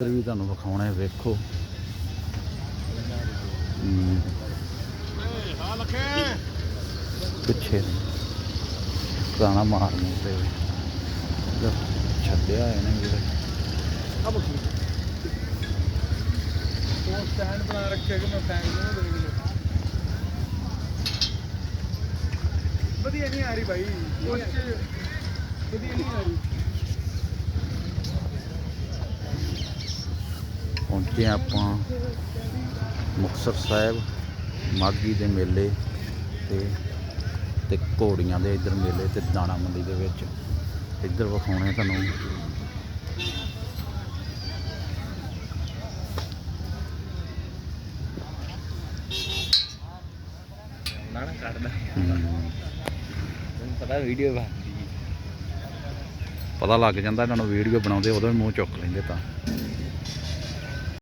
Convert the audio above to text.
ਇੱਧਰ ਵੀ ਤੁਹਾਨੂੰ ਵਿਖਾਉਣੇ ਵੇਖੋ। ਹਮ, ਹਾਂ। ਲਖੇ ਪਿੱਛੇ ਪੁਰਾਣਾ ਮਾਰਨ ਤੇ ਇੱਧਰ ਛੱਡਿਆ ਇਹਨੇ ਵੀਰੇ ਆ ਬੱਕੀ ਉਹ ਸਟੈਂਡ ਬਣਾ ਰੱਖਿਆ ਕਿ ਮੈਂ ਫੈਂਕ ਦੂੰਗਾ ਤੇਰੇ ਕੋਲ ਵਧੀਆ ਨਹੀਂ ਆ ਰਹੀ ਭਾਈ ਉਸ ਚ ਵਧੀਆ ਨਹੀਂ ਆ ਰਹੀ। ਪਹੁੰਚੇ ਆਪਾਂ ਮੁਕਤਸਰ ਸਾਹਿਬ ਮਾਗੀ ਦੇ ਮੇਲੇ ਤੇ ਤੇ ਘੋੜੀਆਂ ਦੇ ਇੱਧਰ ਮੇਲੇ ਤੇ ਦਾਣਾ ਮੰਡੀ ਦੇ ਵਿੱਚ। ਇੱਧਰ ਵਿਖਾਉਣੇ ਤੁਹਾਨੂੰ। ਨਾ ਨਾ ਕੱਢਦਾ। ਹਮ, ਮੈਨੂੰ ਪਤਾ ਵੀਡੀਓ ਬਣਦੀ ਪਤਾ ਲੱਗ ਜਾਂਦਾ ਇਹਨਾਂ ਨੂੰ ਵੀਡੀਓ ਬਣਾਉਂਦੇ ਉਦੋਂ ਹੀ ਮੂੰਹ ਚੁੱਕ ਲੈਂਦੇ ਤਾਂ।